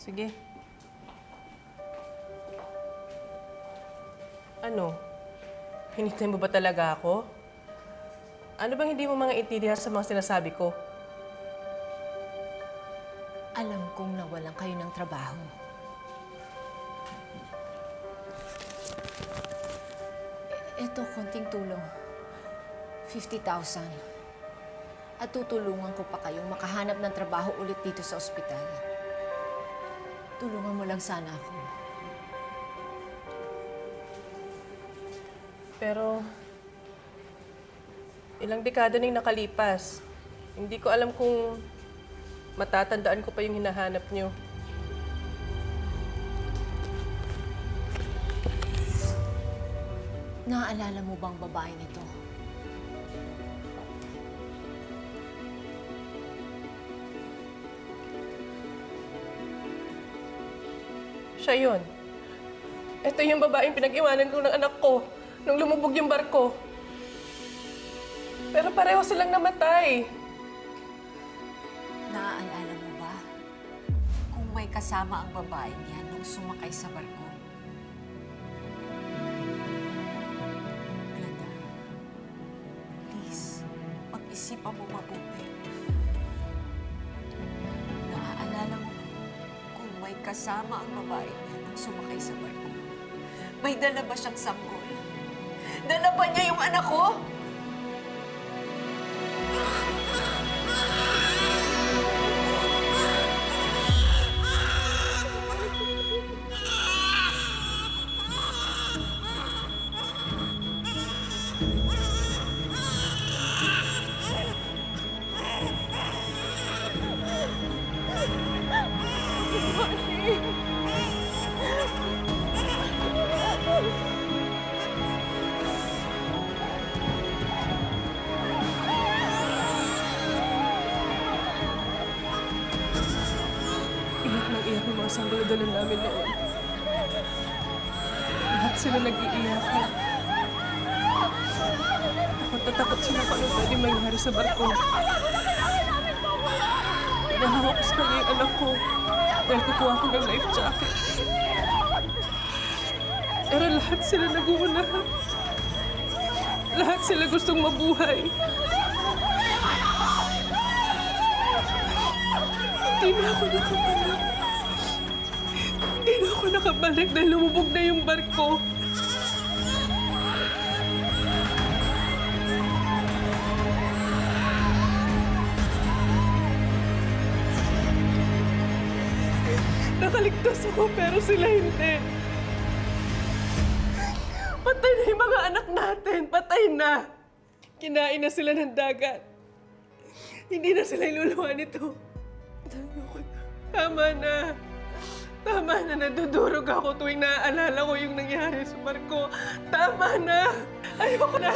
Sige. Ano? Hinintay mo ba talaga ako? Ano bang hindi mo mga intindihan sa mga sinasabi ko? Alam kong nawalan kayo ng trabaho. E- Ito, konting tulong. 50,000. At tutulungan ko pa kayong makahanap ng trabaho ulit dito sa ospital. Tulungan mo lang sana ako. Pero, ilang dekada nang nakalipas. Hindi ko alam kung matatandaan ko pa yung hinahanap niyo. Naaalala mo bang babae nito? Siya yun. Ito yung babaeng pinag-iwanan ko ng anak ko nung lumubog yung barko. Pero pareho silang namatay. Naaalala mo ba kung may kasama ang babae niya nung sumakay sa barko? Glenda, please, pag-isipan mo mabuti. Kasama ang babae niya sumakay sa barko? May dala ba siyang sanggol? Dala ba niya yung anak ko? Ng mga sanggol-dala namin noon. Lahat sila nag-iiyakan. Takot na takot sila kung ano pwede mangyari sa barko. Pinahawak ko sa yung anak ko dahil kukuha ko ng life jacket. Pero lahat sila nag-uuna. Lahat sila gustong mabuhay. Hindi na ako nakabalik. Na ako nakabalik dahil lumubog na yung barko. Nakaligtas ako pero sila hindi. Patay na yung mga anak natin. Patay na. Kinain na sila ng dagat. Hindi na sila iluluwa nito. Ayoko na. Tama na. Tama na, nadudurog ako tuwing naaalala ko yung nangyari sa barko. Tama na. Ayoko na.